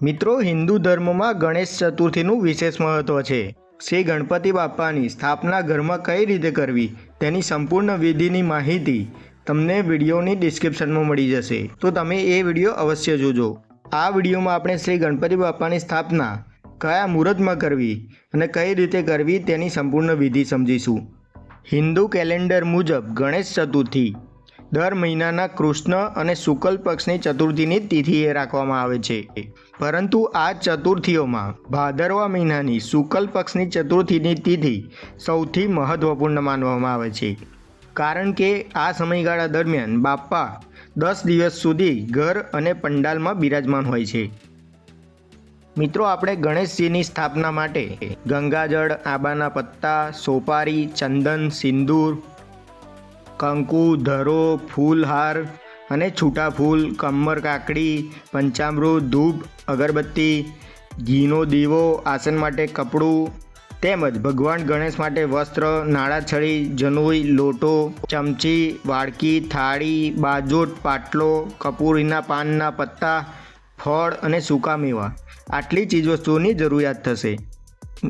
મિત્રો, હિન્દુ ધર્મમાં ગણેશ ચતુર્થીનું વિશેષ મહત્વ છે. શ્રી ગણપતિ બાપ્પાની સ્થાપના ઘરમાં કઈ રીતે કરવી, તેની સંપૂર્ણ વિધિની માહિતી તમને વિડીયોની ડિસ્ક્રિપ્શનમાં મળી જશે. તો તમે એ વીડિયો અવશ્ય જોજો. આ વિડીયોમાં આપણે શ્રી ગણપતિ બાપાની સ્થાપના કયા મુહૂર્તમાં કરવી અને કઈ રીતે કરવી તેની સંપૂર્ણ વિધિ સમજીશું. હિન્દુ કેલેન્ડર મુજબ ગણેશ ચતુર્થી દર મહિનાના કૃષ્ણ અને શુક્લ પક્ષની ચતુર્થીની તિથિએ રાખવામાં આવે છે. પરંતુ આ ચતુર્થીઓમાં ભાદરવા મહિનાની શુક્લ પક્ષની ચતુર્થીની તિથિ સૌથી મહત્વપૂર્ણ માનવામાં આવે છે. કારણ કે આ સમયગાળા દરમિયાન બાપ્પા દસ દિવસ સુધી ઘર અને પંડાલમાં બિરાજમાન હોય છે. મિત્રો, આપણે ગણેશજીની સ્થાપના માટે ગંગાજળ, આંબાના પત્તા, સોપારી, ચંદન, સિંદૂર કંકુ, ધરો, ફૂલહાર અને છૂટા ફૂલ કમર કાકડી પંચામૃત ધૂપ અગરબત્તી, ઘીનો દીવો, આસન માટે કપડું તેમજ ભગવાન ગણેશ માટે વસ્ત્ર, નાળાછડી, જનોઈ, લોટો, ચમચી, વાડકી, થાળી, બાજોટ, પાટલો, કપૂરીના પાનના પત્તા, ફળ અને સૂકા મેવા. આટલી ચીજવસ્તુઓની જરૂરિયાત થશે.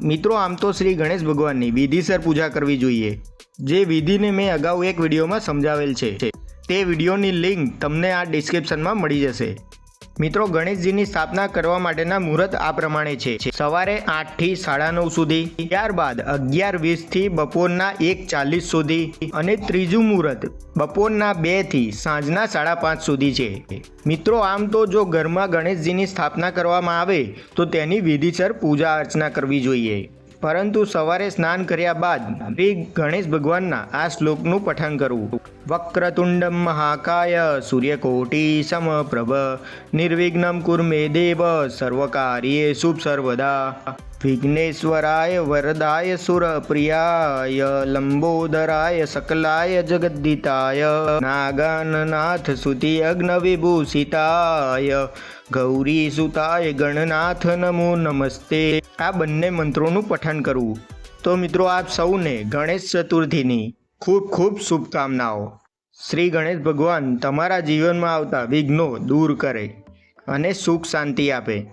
મિત્રો, આમ તો શ્રી ગણેશ ભગવાનની વિધિસર પૂજા કરવી જોઈએ. જે વિધિને મેં અગાઉ એક વિડીયોમાં સમજાવેલ છે. તે વિડીયોની લિંક તમને આ ડિસ્ક્રિપ્શનમાં મળી જશે. મિત્રો, ગણેશજીની સ્થાપના કરવા માટેના મુહૂર્ત આ પ્રમાણે છે. સવારે આઠથી સાડા નવ સુધી, ત્યારબાદ અગિયાર વીસથી બપોરના એક ચાલીસ સુધી અને ત્રીજું મુહૂર્ત બપોરના બેથી સાંજના સાડા પાંચ સુધી છે. મિત્રો, આમ તો જો ઘરમાં ગણેશજીની સ્થાપના કરવામાં આવે, તો તેની વિધિસર પૂજા અર્ચના કરવી જોઈએ. પરંતુ સવારે સ્નાન કર્યા બાદ શ્રી ગણેશ ભગવાનના આ શ્લોકનું પઠન કરવું. વક્રતુંડમ મહાકાય સૂર્યકોટી સમપ્રભ નિર્વિઘ્નમ કુર્મે દેવ સર્વકાર્યે શુભ સર્વદા વિઘ્નેશ્વરાય વરદાય સુરપ્રિયાય લંબોદરાય સકલાય જગદ્દિતાય નાગાનનાથ સુતિ અગ્નવિભૂષિતાય ગૌરી સુતાય ગણનાથ નમો નમસ્તે આ બંને મંત્રોનું પઠન કરવું. તો મિત્રો આપ સૌને ગણેશ ચતુર્થીની ખૂબ ખૂબ શુભકામનાઓ. શ્રી ગણેશ ભગવાન તમારા જીવનમાં આવતા વિઘ્નો દૂર કરે અને સુખ શાંતિ આપે.